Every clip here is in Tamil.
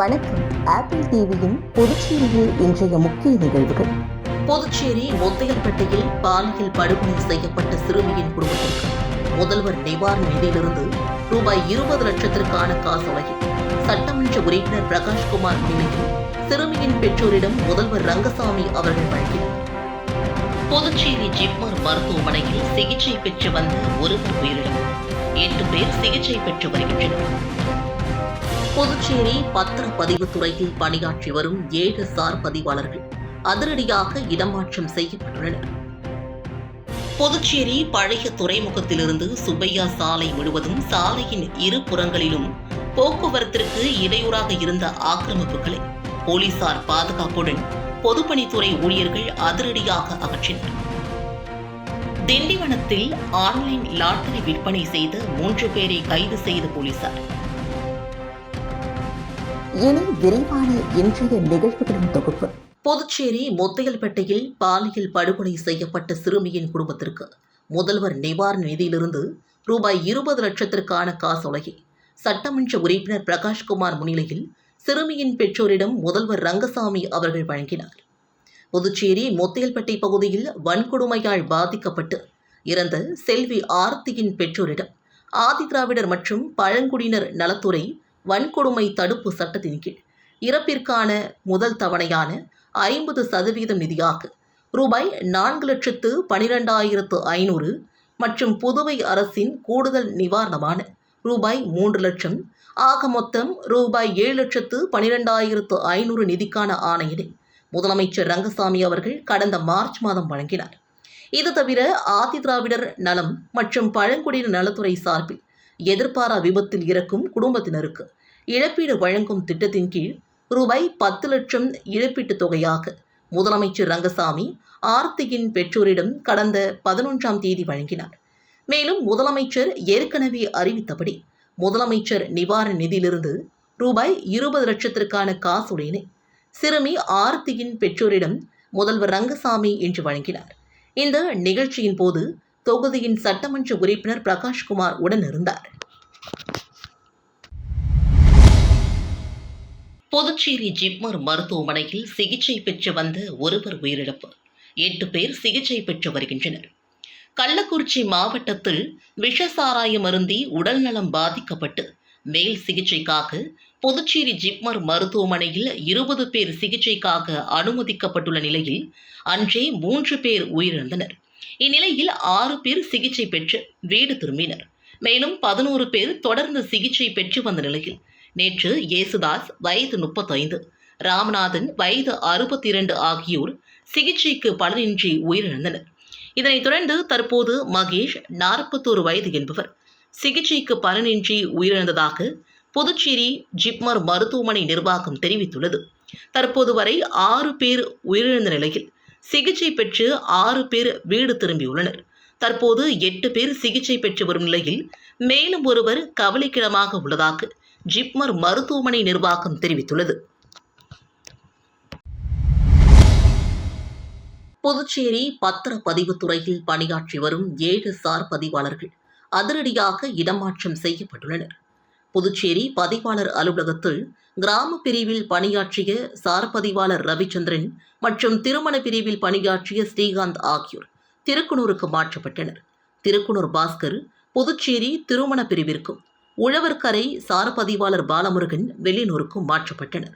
வணக்கம். ஆப்பிள் டிவியின் புதுச்சேரியில் இன்றைய முக்கிய நிகழ்வுகள். புதுச்சேரி முத்தையல்பேட்டையில் பாலியல் படுகொலை செய்யப்பட்ட சிறுமியின் குடும்பத்திற்கு முதல்வர் நிவாரண நிதியிலிருந்து ரூபாய் இருபது லட்சத்திற்கான காசோலையை சட்டமன்ற உறுப்பினர் பிரகாஷ்குமார் முன்னிலையில் சிறுமியின் பெற்றோரிடம் முதல்வர் ரங்கசாமி அவர்கள் வழங்கினார் புதுச்சேரி ஜிப்மர் மருத்துவமனையில் சிகிச்சை பெற்று வந்த ஒருவர் உயிரிழந்தார் எட்டு பேர் சிகிச்சை பெற்று வருகின்றனர். புதுச்சேரி பத்திரப்பதிவுத்துறையில் பணியாற்றி வரும் ஏழு சார் பதிவாளர்கள் அதிரடியாக இடமாற்றம் செய்யப்பட்டுள்ளனர். புதுச்சேரி பழைய துறைமுகத்திலிருந்து சுப்பையா சாலை முழுவதும் சாலையின் இரு புறங்களிலும் போக்குவரத்திற்கு இடையூறாக இருந்த ஆக்கிரமிப்புகளை போலீசார் பாதுகாப்புடன் பொதுப்பணித்துறை ஊழியர்கள் அதிரடியாக அகற்றினர். திண்டிவனத்தில் ஆன்லைன் லாட்டரி விற்பனை செய்த மூன்று பேரை கைது செய்த போலீசார் இனி விரைவான இன்றைய நிகழ்வுகளின் தொகுப்பு. புதுச்சேரி முத்தையல்பேட்டையில் பாலியல் படுகொலை செய்யப்பட்ட சிறுமியின் குடும்பத்திற்கு முதல்வர் நிவாரண நிதியிலிருந்து ரூபாய் இருபது லட்சத்திற்கான காசோலையை சட்டமன்ற உறுப்பினர் பிரகாஷ்குமார் முன்னிலையில் சிறுமியின் பெற்றோரிடம் முதல்வர் ரங்கசாமி அவர்கள் வழங்கினார். புதுச்சேரி முத்தையல்பேட்டை பகுதியில் வன்கொடுமையால் பாதிக்கப்பட்டு இறந்த செல்வி ஆர்த்தியின் பெற்றோரிடம் ஆதிதிராவிடர் மற்றும் பழங்குடியினர் நலத்துறை வன்கொடுமை தடுப்பு சட்டத்தின் கீழ் இறப்பிற்கான முதல் தவணையான ஐம்பது சதவீதம் நிதியாக ரூபாய் நான்கு லட்சத்து பனிரெண்டாயிரத்து ஐநூறு மற்றும் புதுவை அரசின் கூடுதல் நிவாரணமான ரூபாய் மூன்று லட்சம் ஆக மொத்தம் ரூபாய் ஏழு லட்சத்து பனிரெண்டாயிரத்து ஐநூறு நிதிக்கான ஆணையினை முதலமைச்சர் ரங்கசாமி அவர்கள் கடந்த மார்ச் மாதம் வழங்கினார். இது தவிர ஆதி திராவிடர் நலம் மற்றும் பழங்குடியினர் நலத்துறை சார்பில் எதிர்பாரா விபத்தில் இறக்கும் குடும்பத்தினருக்கு இழப்பீடு வழங்கும் திட்டத்தின் கீழ் ரூபாய் பத்து லட்சம் இழப்பீட்டுத் தொகையாக முதலமைச்சர் ரங்கசாமி ஆர்த்தியின் பெற்றோரிடம் கடந்த பதினொன்றாம் தேதி வழங்கினார். மேலும் முதலமைச்சர் ஏற்கனவே அறிவித்தபடி முதலமைச்சர் நிவாரண நிதியிலிருந்து ரூபாய் இருபது லட்சத்திற்கான காசோலையினை சிறுமி ஆர்த்தியின் பெற்றோரிடம் முதல்வர் ரங்கசாமி இன்று வழங்கினார். இந்த நிகழ்ச்சியின் போது தொகுதியின் சட்டமன்ற உறுப்பினர் பிரகாஷ்குமார் உடனிருந்தார். புதுச்சேரி ஜிப்மர் மருத்துவமனையில் சிகிச்சை பெற்று வந்த ஒருவர் உயிரிழப்பு. எட்டு பேர் சிகிச்சை பெற்று வருகின்றனர். கள்ளக்குறிச்சி மாவட்டத்தில் விஷசாராயம் அருந்தி உடல்நலம் பாதிக்கப்பட்டு மேல் சிகிச்சைக்காக புதுச்சேரி ஜிப்மர் மருத்துவமனையில் இருபது பேர் சிகிச்சைக்காக அனுமதிக்கப்பட்டுள்ள நிலையில் அன்றே மூன்று பேர் உயிரிழந்தனர். இந்நிலையில் ஆறு பேர் சிகிச்சை பெற்று வீடு திரும்பினர். மேலும் பதினோரு பேர் தொடர்ந்து சிகிச்சை பெற்று வந்த நிலையில் நேற்று இயேசுதாஸ் வயது முப்பத்தைந்து ராமநாதன் வயது அறுபத்தி இரண்டு ஆகியோர் சிகிச்சைக்கு பலனின்றி உயிரிழந்தனர். இதனைத் தொடர்ந்து தற்போது மகேஷ் நாற்பத்தோரு வயது என்பவர். சிகிச்சைக்கு பலனின்றி உயிரிழந்ததாக புதுச்சேரி ஜிப்மர் மருத்துவமனை நிர்வாகம் தெரிவித்துள்ளது. தற்போது வரை ஆறு பேர் உயிரிழந்த நிலையில் சிகிச்சை பெற்று ஆறு பேர் வீடு திரும்பியுள்ளனர். தற்போது எட்டு பேர் சிகிச்சை பெற்று வரும் நிலையில் மேலும் ஒருவர் கவலைக்கிடமாக உள்ளதாக ஜிப்மர் மருத்துவமனை நிர்வாகம் தெரிவித்துள்ளது. புதுச்சேரி பத்திரப்பதிவு துறையில் பணியாற்றி வரும் ஏழு சார் பதிவாளர்கள் அதிரடியாக இடமாற்றம் செய்யப்பட்டுள்ளனர். புதுச்சேரி பதிவாளர் அலுவலகத்தில் கிராம பிரிவில் பணியாற்றிய சார் பதிவாளர் ரவிச்சந்திரன் மற்றும் திருமண பிரிவில் பணியாற்றிய ஸ்ரீகாந்த் ஆகியோர் திருக்குனூருக்கு மாற்றப்பட்டனர். திருக்குனூர் பாஸ்கர் புதுச்சேரி திருமண பிரிவிற்கும் உழவர்கரை சார்பதிவாளர் பாலமுருகன் வெளியூருக்கும் மாற்றப்பட்டனர்.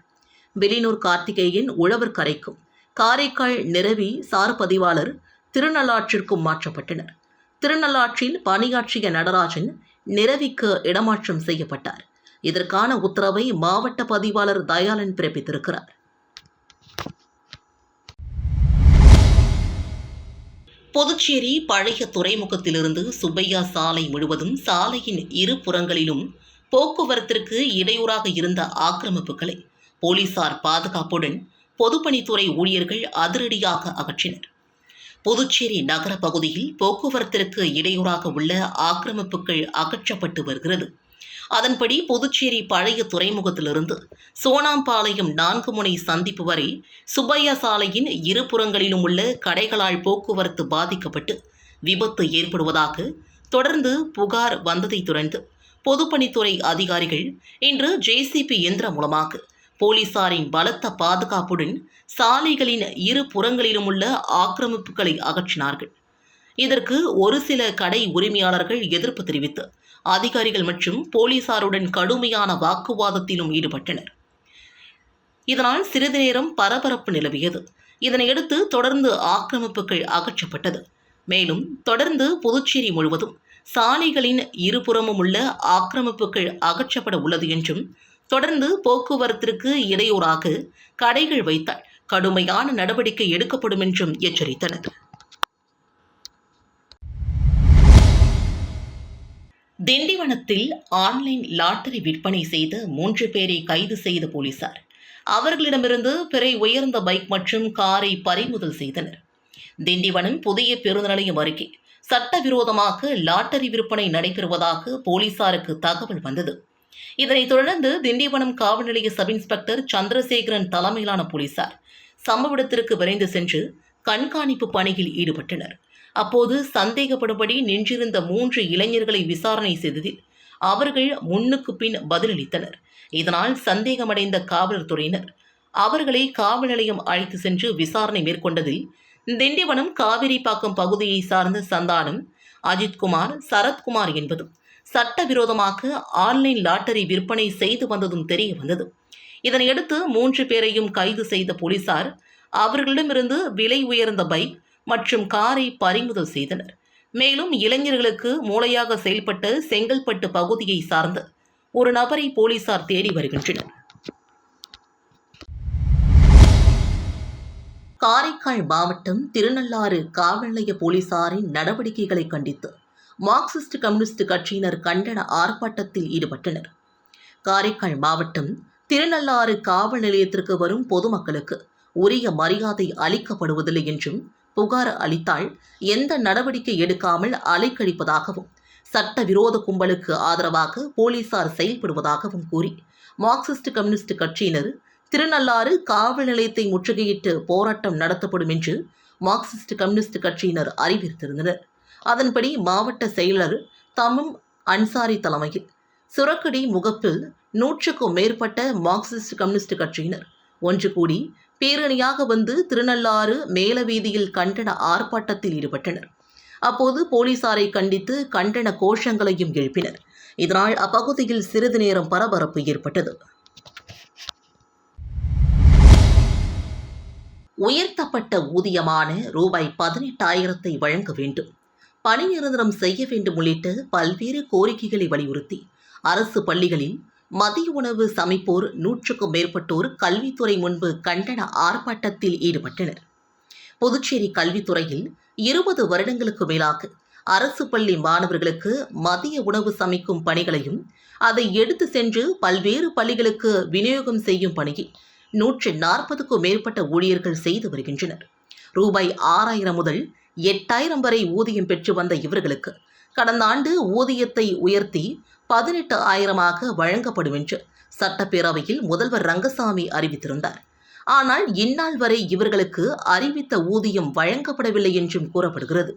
வெளியூர் கார்த்திகேயன் உழவர்கரைக்கும் காரைக்கால் நிரவி சார்பதிவாளர் திருநள்ளாற்றிற்கும் மாற்றப்பட்டனர். திருநள்ளாற்றில் பணியாற்றிய நடராஜன் நிரவிக்கு இடமாற்றம் செய்யப்பட்டார். இதற்கான உத்தரவை மாவட்ட பதிவாளர் தயாளன் பிறப்பித்திருக்கிறார். புதுச்சேரி பழைய துறைமுகத்திலிருந்து சுப்பையா சாலை முழுவதும் சாலையின் இரு புறங்களிலும் போக்குவரத்திற்கு இடையூறாக இருந்த ஆக்கிரமிப்புகளை போலீசார் பாதுகாப்புடன் பொதுப்பணித்துறை ஊழியர்கள் அதிரடியாக அகற்றினர். புதுச்சேரி நகர பகுதியில் போக்குவரத்திற்கு இடையூறாக உள்ள ஆக்கிரமிப்புகள் அகற்றப்பட்டு வருகிறது. அதன்படி புதுச்சேரி பழைய துறைமுகத்திலிருந்து சோனாம்பாளையம் நான்கு முனை சந்திப்பு வரை சுப்பையா சாலையின் இருபுறங்களிலும் உள்ள கடைகளால் போக்குவரத்து பாதிக்கப்பட்டு விபத்து ஏற்படுவதாக தொடர்ந்து புகார் வந்ததைத் தொடர்ந்து பொதுப்பணித்துறை அதிகாரிகள் இன்று ஜேசிபி இயந்திரம் மூலமாக போலீசாரின் பலத்த பாதுகாப்புடன் சாலைகளின் இரு புறங்களிலும் உள்ள ஆக்கிரமிப்புகளை அகற்றினார்கள். இதற்கு ஒரு சில கடை உரிமையாளர்கள் எதிர்ப்பு தெரிவித்து அதிகாரிகள் மற்றும் போலீசாருடன் கடுமையான வாக்குவாதத்திலும் ஈடுபட்டனர். இதனால் சிறிது நேரம் பரபரப்பு நிலவியது. இதனையடுத்து தொடர்ந்து ஆக்கிரமிப்புகள் அகற்றப்பட்டது. மேலும் தொடர்ந்து புதுச்சேரி முழுவதும் சாலைகளின் இருபுறமும் உள்ள ஆக்கிரமிப்புகள் அகற்றப்பட உள்ளது என்றும் தொடர்ந்து போக்குவரத்திற்கு இடையூறாக கடைகள் வைத்தால் கடுமையான நடவடிக்கை எடுக்கப்படும் என்றும் எச்சரித்தனர். திண்டிவனத்தில் ஆன்லைன் லாட்டரி விற்பனை செய்த மூன்று பேரை கைது செய்த போலீசார். அவர்களிடமிருந்து பிறை உயர்ந்த பைக் மற்றும் காரை பறிமுதல் செய்தனர். திண்டிவனம் புதிய பேருந்து நிலையம் அருகே சட்டவிரோதமாக லாட்டரி விற்பனை நடைபெறுவதாக போலீசாருக்கு தகவல் வந்தது. இதனைத் தொடர்ந்து திண்டிவனம் காவல் நிலைய சப் இன்ஸ்பெக்டர் சந்திரசேகரன் தலைமையிலான போலீசார் சம்பவ இடத்திற்கு விரைந்து சென்று கண்காணிப்பு பணியில் ஈடுபட்டனர். அப்போது சந்தேகப்படும்படி நின்றிருந்த மூன்று இளைஞர்களை விசாரணை செய்ததில் அவர்கள் முன்னுக்கு பின் பதிலளித்தனர். இதனால் சந்தேகமடைந்த காவல்துறையினர் அவர்களை காவல் நிலையம் அழைத்து சென்று விசாரணை மேற்கொண்டதில் திண்டிவனம் காவிரிப்பாக்கம் பகுதியை சார்ந்த சந்தானம் அஜித்குமார் சரத்குமார் என்பதும் சட்டவிரோதமாக ஆன்லைன் லாட்டரி விற்பனை செய்து வந்ததும் தெரிய வந்தது. இதனையடுத்து மூன்று பேரையும் கைது செய்த போலீசார் அவர்களிடமிருந்து விலை உயர்ந்த பைக் மற்றும் காரை பறிமுதல் செய்தனர். மேலும் இளைஞர்களுக்கு மூளையாக செயல்பட்ட செங்கல்பட்டு பகுதியை சார்ந்த ஒரு நபரை போலீசார் தேடி வருகின்றனர். காரைக்கால் மாவட்டம் திருநள்ளாறு காவல் நிலைய போலீசாரின் நடவடிக்கைகளை கண்டித்து மார்க்சிஸ்ட் கம்யூனிஸ்ட் கட்சியினர் கண்டன ஆர்ப்பாட்டத்தில் ஈடுபட்டனர். காரைக்கால் மாவட்டம் திருநள்ளாறு காவல் நிலையத்திற்கு வரும் பொதுமக்களுக்கு உரிய மரியாதை அளிக்கப்படுவதில்லை என்றும் புகார் அளித்தால் எந்த நடவடிக்கை எடுக்காமல் அலைக்கழிப்பதாகவும் சட்டவிரோத கும்பலுக்கு ஆதரவாக போலீசார் செயல்படுவதாகவும் கூறி மார்க்சிஸ்ட் கம்யூனிஸ்ட் கட்சியினர் திருநள்ளாறு காவல் நிலையத்தை முற்றுகையிட்டு போராட்டம் நடத்தப்படும் என்று மார்க்சிஸ்ட் கம்யூனிஸ்ட் கட்சியினர் அறிவித்திருந்தனர். அதன்படி மாவட்ட செயலர் தமம் அன்சாரி தலைமையில் சுரக்கடி முகப்பில் நூற்றுக்கும் மேற்பட்ட மார்க்சிஸ்ட் கம்யூனிஸ்ட் கட்சியினர் ஒன்று கூடி பேரணியாக வந்து திருநள்ளாறு மேலவீதியில் கண்டன ஆர்ப்பாட்டத்தில் ஈடுபட்டனர். அப்போது போலீசாரை கண்டித்து கண்டன கோஷங்களையும் எழுப்பினர். இதனால் அப்பகுதியில் சிறிது நேரம் பரபரப்பு ஏற்பட்டது. உயர்த்தப்பட்ட ஊதியமான ரூபாய் பதினெட்டாயிரத்தை வழங்க வேண்டும். பணி நிரந்தரம் செய்ய வேண்டும் உள்ளிட்ட பல்வேறு கோரிக்கைகளை வலியுறுத்தி அரசு பள்ளிகளில் மதிய உணவு சமைப்போர் நூற்றுக்கும் மேற்பட்டோர் கல்வித்துறை முன்பு கண்டன ஆர்ப்பாட்டத்தில் ஈடுபட்டனர். புதுச்சேரி கல்வித்துறையில் இருபது வருடங்களுக்கு மேலாக அரசு பள்ளி மாணவர்களுக்கு மதிய உணவு சமைக்கும் பணிகளையும் அதை எடுத்து சென்று பல்வேறு பள்ளிகளுக்கு விநியோகம் செய்யும் பணியை நூற்று நாற்பதுக்கும் மேற்பட்ட ஊழியர்கள் செய்து வருகின்றனர். ரூபாய் ஆறாயிரம் முதல் எட்டாயிரம் வரை ஊதியம் பெற்று வந்த இவர்களுக்கு கடந்த ஆண்டு ஊதியத்தை உயர்த்தி பதினெட்டு ஆயிரமாக வழங்கப்படும் என்று சட்டப்பேரவையில் முதல்வர் ரங்கசாமி அறிவித்திருந்தார். ஆனால் இந்நாள் வரை இவர்களுக்கு அறிவித்த ஊதியம் வழங்கப்படவில்லை என்றும் கூறப்படுகிறது.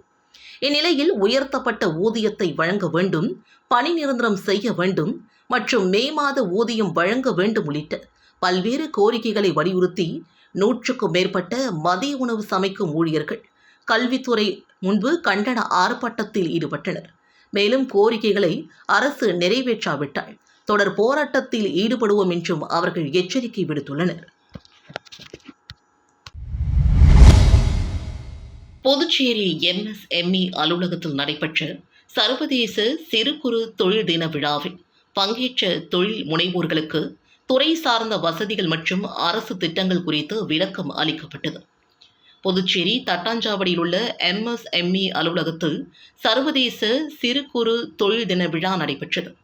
இந்நிலையில் உயர்த்தப்பட்ட ஊதியத்தை வழங்க வேண்டும் பணி நிரந்தரம் செய்ய வேண்டும் மற்றும் மே மாத ஊதியம் வழங்க வேண்டும் உள்ளிட்ட பல்வேறு கோரிக்கைகளை வலியுறுத்தி நூற்றுக்கும் மேற்பட்ட மதிய உணவு சமைக்கும் ஊழியர்கள் கல்வித்துறை முன்பு கண்டன ஆர்ப்பாட்டத்தில் ஈடுபட்டனர். மேலும் கோரிக்கைகளை அரசு நிறைவேற்றாவிட்டால் தொடர் போராட்டத்தில் ஈடுபடுவோம் என்றும் அவர்கள் எச்சரிக்கை விடுத்துள்ளனர். புதுச்சேரி எம்எஸ்எம்இ அலுவலகத்தில் நடைபெற்ற சர்வதேச சிறு குறு தொழில் தின விழாவில் பங்கேற்ற தொழில் முனைவோர்களுக்கு துறை சார்ந்த வசதிகள் மற்றும் அரசு திட்டங்கள் குறித்து விளக்கம் அளிக்கப்பட்டது. புதுச்சேரி தட்டாஞ்சாவடியில் உள்ள எம்எஸ்எம்இ அலுவலகத்தில் சர்வதேச சிறு குறு தொழில் தின விழா நடைபெற்றது.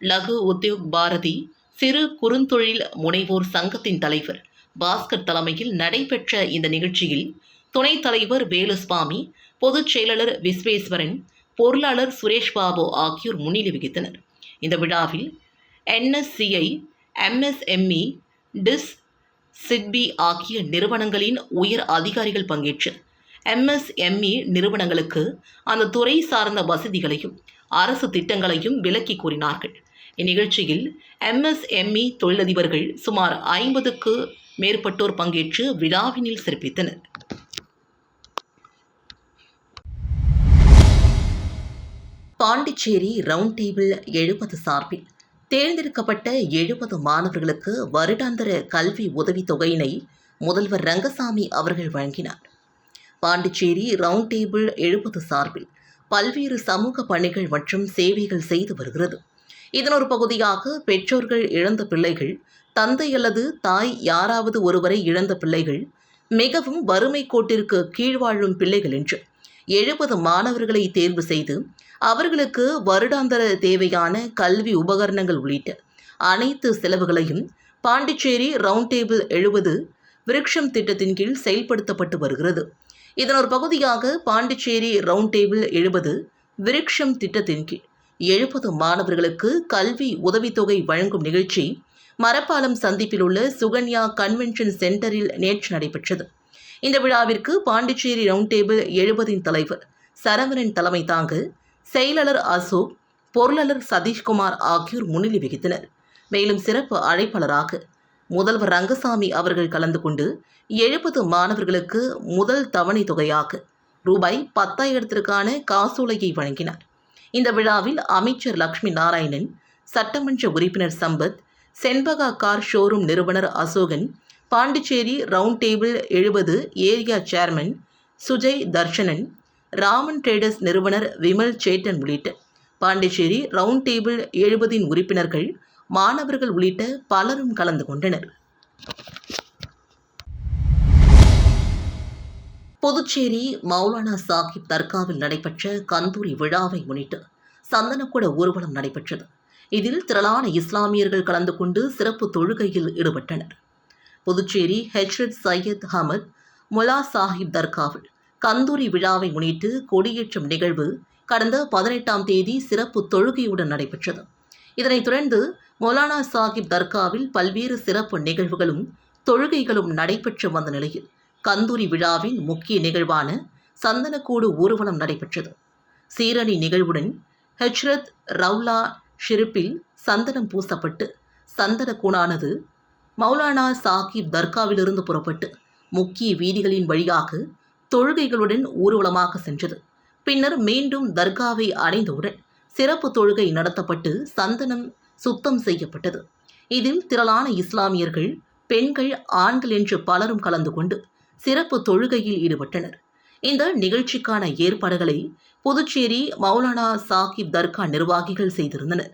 லகு உத்யோக் பாரதி சிறு குறுந்தொழில் முனைவோர் சங்கத்தின் தலைவர் பாஸ்கர் தலைமையில் நடைபெற்ற இந்த நிகழ்ச்சியில் துணைத் தலைவர் வேலுஸ்வாமி பொதுச் செயலாளர் விஸ்வேஸ்வரன் பொருளாளர் சுரேஷ் பாபு ஆகியோர் முன்னிலை வகித்தனர். இந்த விழாவில் என்எஸ்சிஐ எம்எஸ்எம்இ டிஸ் சிட்பி ஆகிய நிறுவனங்களின் உயர் அதிகாரிகள் பங்கேற்று எம்எஸ்எம்இ நிறுவனங்களுக்கு அந்த துறை சார்ந்த வசதிகளையும் அரசு திட்டங்களையும் விளக்கி கூறினார்கள். இந்நிகழ்ச்சியில் எம்எஸ்எம்இ தொழிலதிபர்கள் சுமார் ஐம்பதுக்கு மேற்பட்டோர் பங்கேற்று விழாவினில் சிறப்பித்தனர். பாண்டிச்சேரி ரவுண்ட் டேபிள் எழுபது சார்பில் தேர்ந்தெடுக்கப்பட்ட எழுபது மாணவர்களுக்கு வருடாந்திர கல்வி உதவித் தொகையினை முதல்வர் ரங்கசாமி அவர்கள் வழங்கினார். பாண்டிச்சேரி ரவுண்ட் டேபிள் எழுபது சார்பில் பல்வேறு சமூக பணிகள் மற்றும் சேவைகள் செய்து வருகிறது. இதன் ஒரு பகுதியாக பெற்றோர்கள் இழந்த பிள்ளைகள் தந்தை அல்லது தாய் யாராவது ஒருவரை இழந்த பிள்ளைகள் மிகவும் வறுமை கோட்டிற்கு கீழ் வாழும் பிள்ளைகள் என்று எழுபது மாணவர்களை தேர்வு செய்து அவர்களுக்கு வருடாந்தர தேவையான கல்வி உபகரணங்கள் உள்ளிட்ட அனைத்து செலவுகளையும் பாண்டிச்சேரி ரவுண்ட் டேபிள் எழுபது விருட்சம் திட்டத்தின் கீழ் செயல்படுத்தப்பட்டு வருகிறது. இதன் ஒரு பகுதியாக பாண்டிச்சேரி ரவுண்ட் டேபிள் எழுபது விருட்சம் திட்டத்தின் கீழ் எழுபது மாணவர்களுக்கு கல்வி உதவித்தொகை வழங்கும் நிகழ்ச்சி மரப்பாலம் சந்திப்பில் உள்ள சுகன்யா கன்வென்ஷன் சென்டரில் நேற்று நடைபெற்றது. இந்த விழாவிற்கு பாண்டிச்சேரி ரவுண்ட் டேபிள் எழுபதின் தலைவர் சரவணன் தலைமை தாங்க செயலாளர் அசோக் பொருளாளர் சதீஷ்குமார் ஆகியோர் முன்னிலை வகித்தனர். மேலும் சிறப்பு அழைப்பாளராக முதல்வர் ரங்கசாமி அவர்கள் கலந்து கொண்டு எழுபது மாணவர்களுக்கு முதல் தவணை தொகையாக ரூபாய் பத்தாயிரத்திற்கான காசோலையை வழங்கினார். இந்த விழாவில் அமைச்சர் லக்ஷ்மி நாராயணன் சட்டமன்ற உறுப்பினர் சம்பத் செண்பகா கார் ஷோரூம் நிறுவனர் அசோகன் பாண்டிச்சேரி ரவுண்ட் டேபிள் எழுபது area chairman Sujay Dharshanan Raman traders நிறுவனர் விமல் சேட்டன் உள்ளிட்ட பாண்டிச்சேரி ரவுண்ட் டேபிள் எழுபதின் உறுப்பினர்கள் மாணவர்கள் உள்ளிட்ட பலரும் கலந்து கொண்டனர். புதுச்சேரி மௌலானா சாஹிப் தர்காவில் நடைபெற்ற கந்தூரி விழாவை முன்னிட்டு சந்தனக்கூட ஊர்வலம் நடைபெற்றது. இதில் திரளான இஸ்லாமியர்கள் கலந்து கொண்டு சிறப்பு தொழுகையில் ஈடுபட்டனர். புதுச்சேரி ஹெச்ரத் சையத் அஹமத் முலா சாஹிப் தர்காவில் கந்தூரி விழாவை முன்னிட்டு கொடியேற்றும் நிகழ்வு கடந்த பதினெட்டாம் தேதி சிறப்பு தொழுகையுடன் நடைபெற்றது. இதனைத் தொடர்ந்து மொலானா சாஹிப் தர்காவில் பல்வேறு சிறப்பு நிகழ்வுகளும் தொழுகைகளும் நடைபெற்று வந்த நிலையில் கந்தூரி விழாவின் முக்கிய நிகழ்வான சந்தனக்கூடு ஊர்வலம் நடைபெற்றது. சீரணி நிகழ்வுடன் ஹெச்ரத் ரவுலா ஷெரிப்பில் சந்தனம் பூசப்பட்டு சந்தன கூணானது மௌலானா சாஹிப் தர்காவிலிருந்து புறப்பட்டு முக்கிய வீதிகளின் வழியாக தொழுகைகளுடன் ஊர்வலமாக சென்றது. பின்னர் மீண்டும் தர்காவை அடைந்தவுடன் சிறப்பு தொழுகை நடத்தப்பட்டு சந்தனம் சுத்தம் செய்யப்பட்டது. இதில் திரளான இஸ்லாமியர்கள் பெண்கள் ஆண்கள் என்று பலரும் கலந்து கொண்டு சிறப்பு தொழுகையில் ஈடுபட்டனர். இந்த நிகழ்ச்சிக்கான ஏற்பாடுகளை புதுச்சேரி மௌலானா சாஹிப் தர்கா நிர்வாகிகள் செய்திருந்தனர்.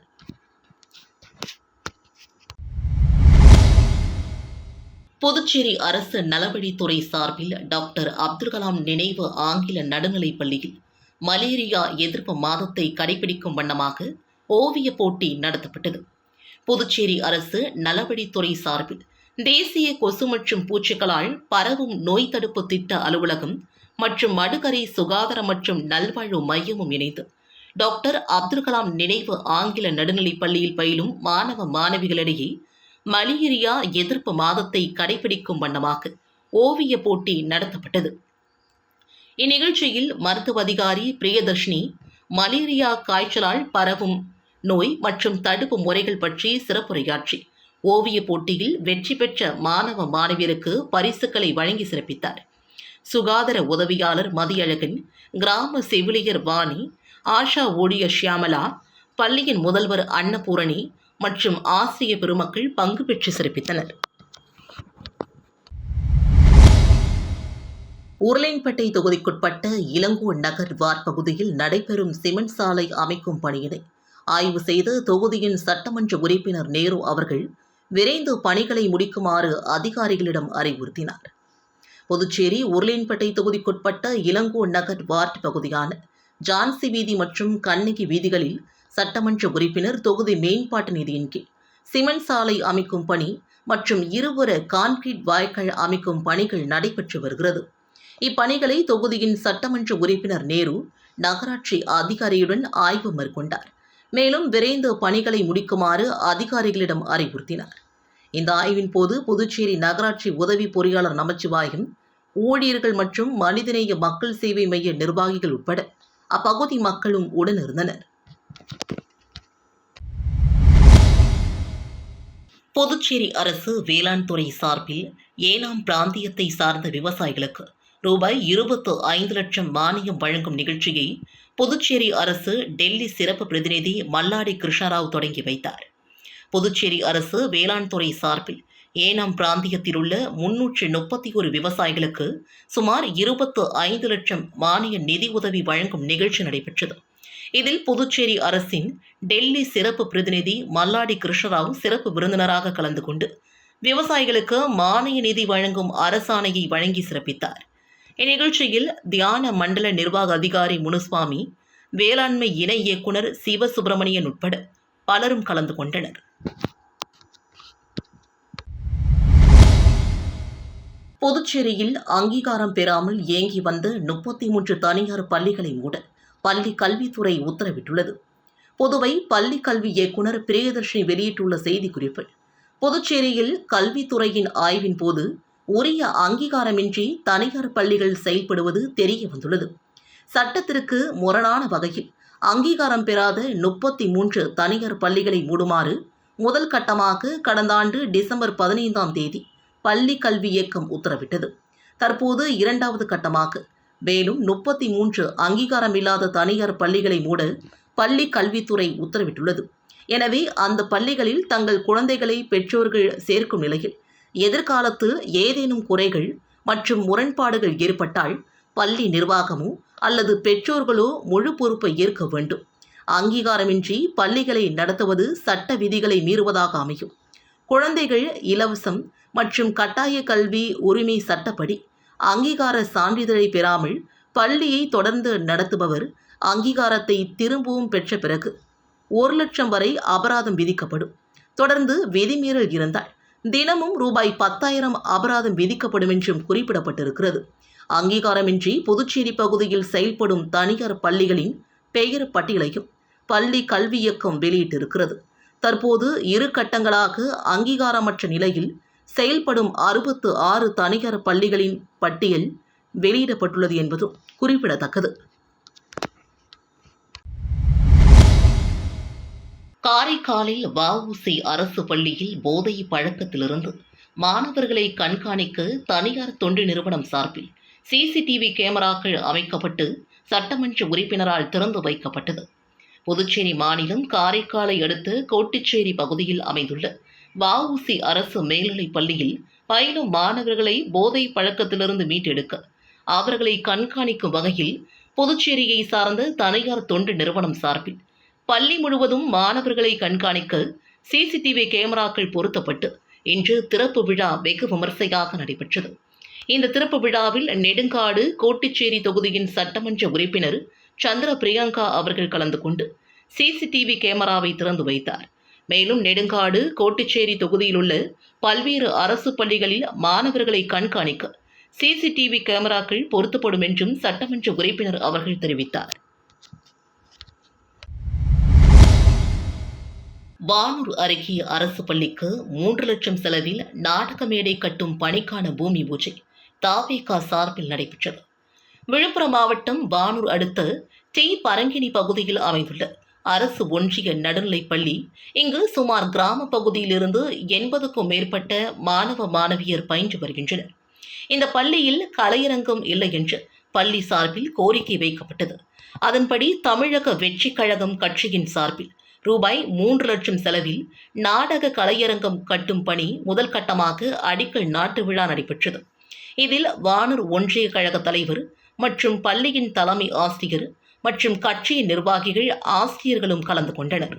புதுச்சேரி அரசு நலவழித்துறை சார்பில் டாக்டர் அப்துல் கலாம் நினைவு ஆங்கில நடுநிலைப் பள்ளியில் மலேரியா எதிர்ப்பு மாதத்தை கடைபிடிக்கும் வண்ணமாக ஓவிய போட்டி நடத்தப்பட்டது. புதுச்சேரி அரசு நலவழித்துறை சார்பில் தேசிய கொசு மற்றும் பூச்சிகளால் பரவும் நோய் தடுப்பு திட்ட அலுவலகம் மற்றும் மடுகரை சுகாதார மற்றும் நல்வாழ்வு மையமும் இணைந்து டாக்டர் அப்துல் கலாம் நினைவு ஆங்கில நடுநிலைப் பள்ளியில் பயிலும் மாணவ மாணவிகளிடையே மலேரியா எதிர்ப்பு மாதத்தை கடைபிடிக்கும் வண்ணமாக ஓவிய போட்டி நடத்தப்பட்டது. இந்நிகழ்ச்சியில் மருத்துவ அதிகாரி பிரியதர்ஷினி மலேரியா காய்ச்சலால் பரவும் நோய் மற்றும் தடுப்பு முறைகள் பற்றி சிறப்புரையாற்றி ஓவிய போட்டியில் வெற்றி பெற்ற மாணவ மாணவியருக்கு பரிசுகளை வழங்கி சிறப்பித்தார். சுகாதார உதவியாளர் மதியழகன் கிராம செவிலியர் வாணி ஆஷா ஊழியர் ஷியாமலா பள்ளியின் முதல்வர் அன்னபூரணி மற்றும் ஆசிய பெருமக்கள் பங்கு பெற்று சிறப்பித்தனர். உருளையன்பேட்டை தொகுதிக்குட்பட்ட இளங்கோ நகர் வார் பகுதியில் நடைபெறும் சிமெண்ட் சாலை அமைக்கும் பணியினை ஆய்வு செய்த தொகுதியின் சட்டமன்ற உறுப்பினர் நேரு அவர்கள் விரைந்து பணிகளை முடிக்குமாறு அதிகாரிகளிடம் அறிவுறுத்தினார். புதுச்சேரி உருளையன்பேட்டை தொகுதிக்குட்பட்ட இளங்கோ நகர் வார்டு பகுதியான ஜான்சி வீதி மற்றும் கண்ணகி வீதிகளில் சட்டமன்ற உறுப்பினர் தொகுதி மேம்பாட்டு நிதியின் கீழ். சிமெண்ட் சாலை அமைக்கும் பணி மற்றும் இருபுற கான்கிரீட் வாய்க்கால் அமைக்கும் பணிகள் நடைபெற்று வருகிறது. இப்பணிகளை தொகுதியின் சட்டமன்ற உறுப்பினர் நேரு நகராட்சி அதிகாரியுடன் ஆய்வு மேற்கொண்டார். மேலும் விரைந்து பணிகளை முடிக்குமாறு அதிகாரிகளிடம் அறிவுறுத்தினார். இந்த ஆய்வின் போது புதுச்சேரி நகராட்சி உதவி பொறியாளர் நமச்சிவாயம் ஊழியர்கள் மற்றும் மனிதநேய மக்கள் சேவை மைய நிர்வாகிகள் உட்பட அப்பகுதி மக்களும் உடனிருந்தனர். புதுச்சேரி அரசு வேளாண் துறை சார்பில் ஏனாம் பிராந்தியத்தை சார்ந்த விவசாயிகளுக்கு ரூபாய் இருபத்து ஐந்து லட்சம் மானியம் வழங்கும் நிகழ்ச்சியை புதுச்சேரி அரசு டெல்லி சிறப்பு பிரதிநிதி மல்லாடி கிருஷ்ணராவ் தொடங்கி வைத்தார். புதுச்சேரி அரசு வேளாண் துறை சார்பில் ஏனாம் பிராந்தியத்தில் உள்ள முன்னூற்று முப்பத்தி ஒரு விவசாயிகளுக்கு சுமார் இருபத்து ஐந்து லட்சம் மானிய நிதி உதவி வழங்கும் நிகழ்ச்சி நடைபெற்றது. இதில் புதுச்சேரி அரசின் டெல்லி சிறப்பு பிரதிநிதி மல்லாடி கிருஷ்ணராவ் சிறப்பு விருந்தினராக கலந்து கொண்டு விவசாயிகளுக்கு மானிய நிதி வழங்கும் அரசாணையை வழங்கி சிறப்பித்தார். இந்நிகழ்ச்சியில் தியான மண்டல நிர்வாக அதிகாரி முனுசுவாமி வேளாண்மை இணை இயக்குனர் சிவசுப்பிரமணியன் உட்பட பலரும் கலந்து கொண்டனர். புதுச்சேரியில் அங்கீகாரம் பெறாமல் இயங்கி வந்த முப்பத்தி மூன்று தனியார் பள்ளிகளை மூட பள்ளி கல்வித்துறை உத்தரவிட்டுள்ளது. புதுவை பள்ளி கல்வி இயக்குனர் பிரியதர்ஷினி வெளியிட்டுள்ள செய்திக்குறிப்பில் புதுச்சேரியில் கல்வித்துறையின் ஆய்வின் போது உரிய அங்கீகாரமின்றி தனியார் பள்ளிகள் செயல்படுவது தெரிய வந்துள்ளது சட்டத்திற்கு முரணான வகையில் அங்கீகாரம் பெறாத முப்பத்தி மூன்று தனியார் பள்ளிகளை மூடுமாறு முதல் கட்டமாக கடந்த ஆண்டு டிசம்பர் பதினைந்தாம் தேதி பள்ளி கல்வி இயக்கம் உத்தரவிட்டது. தற்போது இரண்டாவது கட்டமாக மேலும் முப்பத்தி மூன்று அங்கீகாரமில்லாத தனியார் பள்ளிகளை மூட பள்ளி கல்வித்துறை உத்தரவிட்டுள்ளது. எனவே அந்த பள்ளிகளில் தங்கள் குழந்தைகளை பெற்றோர்கள் சேர்க்கும் நிலையில் எதிர்காலத்தில் ஏதேனும் குறைகள் மற்றும் முரண்பாடுகள் ஏற்பட்டால் பள்ளி நிர்வாகமோ அல்லது பெற்றோர்களோ முழு பொறுப்பை ஏற்க வேண்டும். அங்கீகாரமின்றி பள்ளிகளை நடத்துவது சட்ட விதிகளை மீறுவதாக அமையும். குழந்தைகள் இலவசம் மற்றும் கட்டாய கல்வி உரிமை சட்டப்படி அங்கீகார சான்றிதழை பெறாமல் பள்ளியை தொடர்ந்து நடத்துபவர் அங்கீகாரத்தை திரும்பவும் பெற்ற பிறகு ஒரு லட்சம் வரை அபராதம் விதிக்கப்படும். தொடர்ந்து விதிமீறல் இருந்தால் தினமும் ரூபாய் பத்தாயிரம் அபராதம் விதிக்கப்படும் என்றும் குறிப்பிடப்பட்டிருக்கிறது. அங்கீகாரமின்றி புதுச்சேரி பகுதியில் செயல்படும் தனியார் பள்ளிகளின் பெயர் பட்டியலையும் பள்ளி கல்வி இயக்கம் வெளியிட்டிருக்கிறது. தற்போது இரு கட்டங்களாக அங்கீகாரமற்ற நிலையில் செயல்படும் அறுபத்து ஆறு தனியார் பள்ளிகளின் பட்டியல் வெளியிடப்பட்டுள்ளது என்பதும் குறிப்பிடத்தக்கது. காரைக்காலில் வஉசி அரசு பள்ளியில் போதை பழக்கத்திலிருந்து மாணவர்களை கண்காணிக்க தனியார் தொண்டு நிறுவனம் சார்பில் சிசிடிவி கேமராக்கள் அமைக்கப்பட்டு சட்டமன்ற உறுப்பினரால் திறந்து வைக்கப்பட்டது. புதுச்சேரி மாநிலம் காரைக்காலை அடுத்து கோட்டிச்சேரி பகுதியில் அமைந்துள்ள வஉசி அரசு மேல்நிலைப் பள்ளியில் பயிலும் மாணவர்களை போதை பழக்கத்திலிருந்து மீட்டெடுக்க. அவர்களை கண்காணிக்கும் வகையில் புதுச்சேரியை சார்ந்த தனியார் தொண்டு நிறுவனம் சார்பில் பள்ளி முழுவதும் மாணவர்களை கண்காணிக்க சிசிடிவி கேமராக்கள் பொருத்தப்பட்டு இன்று திறப்பு விழா வெகு விமர்சையாக நடைபெற்றது. இந்த திறப்பு விழாவில் நெடுங்காடு கோட்டிச்சேரி தொகுதியின் சட்டமன்ற உறுப்பினர் சந்திர பிரியங்கா அவர்கள் கலந்து கொண்டு சிசிடிவி கேமராவை திறந்து வைத்தார். மேலும் நெடுங்காடு கோட்டுச்சேரி தொகுதியில் உள்ள பல்வேறு அரசு பள்ளிகளில் மாணவர்களை கண்காணிக்க சிசிடிவி கேமராக்கள் பொருத்தப்படும் என்றும் சட்டமன்ற உறுப்பினர் அவர்கள் தெரிவித்தார். வானூர் அருகே அரசு பள்ளிக்கு மூன்று லட்சம் செலவில் நாடக மேடை கட்டும் பணிக்கான பூமி பூஜை தாவேகா சார்பில் நடைபெற்றது. விழுப்புரம் மாவட்டம் வானூர் அடுத்த டி பரங்கினி பகுதியில் அமைந்துள்ள அரசு ஒன்றிய நடுநிலைப்பள்ளி இங்கு சுமார் கிராம பகுதியிலிருந்து எண்பதுக்கும் மேற்பட்ட மாணவ மாணவியர் பயின்று வருகின்றனர். இந்த பள்ளியில் கலையரங்கம் இல்லை என்று பள்ளி சார்பில் கோரிக்கை வைக்கப்பட்டது. அதன்படி தமிழக வெற்றி கழகம் கட்சியின் சார்பில் ரூபாய் மூன்று லட்சம் செலவில் நாடக கலையரங்கம் கட்டும் பணி முதல் கட்டமாக அடிக்கல் நாட்டு விழா நடைபெற்றது. இதில் வானூர் ஒன்றிய கழக தலைவர் மற்றும் பள்ளியின் தலைமை ஆசிரியர் மற்றும் கட்சியின் நிர்வாகிகள் ஆசிரியர்களும் கலந்து கொண்டனர்.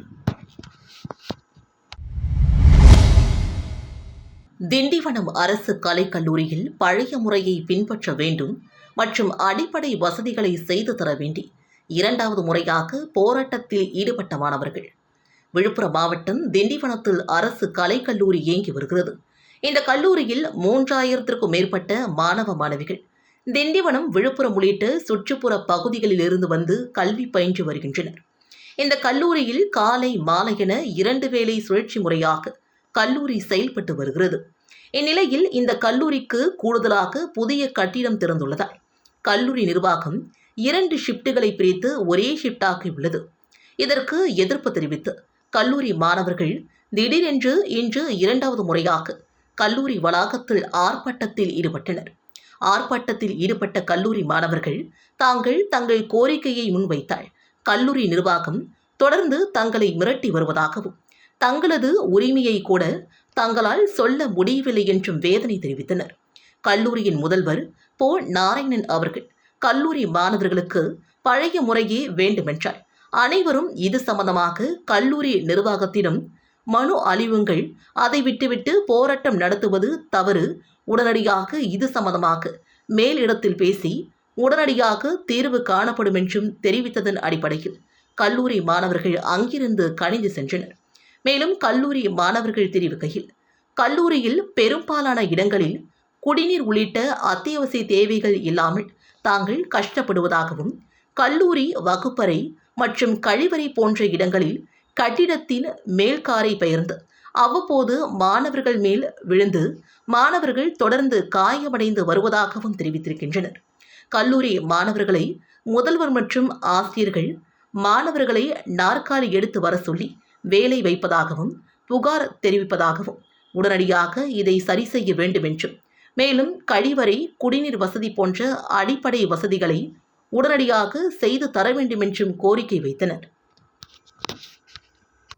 திண்டிவனம் அரசு கலைக்கல்லூரியில் பழைய முறையை பின்பற்ற வேண்டும் மற்றும் அடிப்படை வசதிகளை செய்து தர வேண்டி இரண்டாவது முறையாக போராட்டத்தில் ஈடுபட்ட மாணவர்கள். விழுப்புரம் மாவட்டம் திண்டிவனத்தில் அரசு கலைக்கல்லூரி இயங்கி வருகிறது. இந்த கல்லூரியில் மூன்றாயிரத்திற்கும் மேற்பட்ட மாணவ மாணவிகள் திண்டிவனம் விழுப்புரம் உள்ளிட்ட சுற்றுப்புற பகுதிகளில் இருந்து வந்து கல்வி பயின்று வருகின்றனர். இந்த கல்லூரியில் காலை மாலை என இரண்டு வேளை சுழற்சி முறையாக கல்லூரி செயல்பட்டு வருகிறது. இந்நிலையில் இந்த கல்லூரிக்கு கூடுதலாக புதிய கட்டிடம் திறந்துள்ளதால் கல்லூரி நிர்வாகம் இரண்டு ஷிப்டுகளை பிரித்து ஒரே ஷிப்டாக்கி உள்ளது. இதற்கு எதிர்ப்பு தெரிவித்து கல்லூரி மாணவர்கள் திடீரென்று இன்று இரண்டாவது முறையாக கல்லூரி வளாகத்தில் ஆர்ப்பாட்டத்தில் ஈடுபட்டனர். ஆர்ப்பாட்டத்தில் ஈடுபட்ட கல்லூரி மாணவர்கள் தாங்கள் தங்கள் கோரிக்கையை முன்வைத்தால் கல்லூரி நிர்வாகம் தொடர்ந்து தங்களை மிரட்டி வருவதாகவும் தங்களது உரிமையை கூட தங்களால் சொல்ல முடியவில்லை என்றும் வேதனை தெரிவித்தனர். கல்லூரியின் முதல்வர் போ. நாராயணன் அவர்கள் கல்லூரி மாணவர்களுக்கு பழைய முறையே வேண்டுமென்றால் அனைவரும் இது சம்பந்தமாக கல்லூரி நிர்வாகத்திடம் மனு அழிவுங்கள். அதை விட்டுவிட்டு போராட்டம் நடத்துவது தவறு. உடனடியாக இது சம்பந்தமாக மேலிடத்தில் பேசி உடனடியாக தீர்வு காணப்படும் என்றும் தெரிவித்ததன் அடிப்படையில் கல்லூரி மாணவர்கள் அங்கிருந்து கணிந்து சென்றனர். மேலும் கல்லூரி மாணவர்கள் தெரிவிக்கையில் கல்லூரியில் பெரும்பாலான இடங்களில் குடிநீர் உள்ளிட்ட அத்தியாவசிய தேவைகள் இல்லாமல் தாங்கள் கஷ்டப்படுவதாகவும் கல்லூரி வகுப்பறை மற்றும் கழிவறை போன்ற இடங்களில் கட்டிடத்தின் மேல்காரை பெயர்ந்து அவ்வப்போது மாணவர்கள் மேல் விழுந்து மாணவர்கள் தொடர்ந்து காயமடைந்து வருவதாகவும் தெரிவித்திருக்கின்றனர். கல்லூரி மாணவர்களை முதல்வர் மற்றும் ஆசிரியர்கள் மாணவர்களை நாற்காலி எடுத்து வர சொல்லி வேலை வைப்பதாகவும் புகார் தெரிவிப்பதாகவும் உடனடியாக இதை சரி செய்ய வேண்டும் என்றும் மேலும் கழிவறை குடிநீர் வசதி போன்ற அடிப்படை வசதிகளை உடனடியாக செய்து தர வேண்டும் என்றும் கோரிக்கை வைத்தனர்.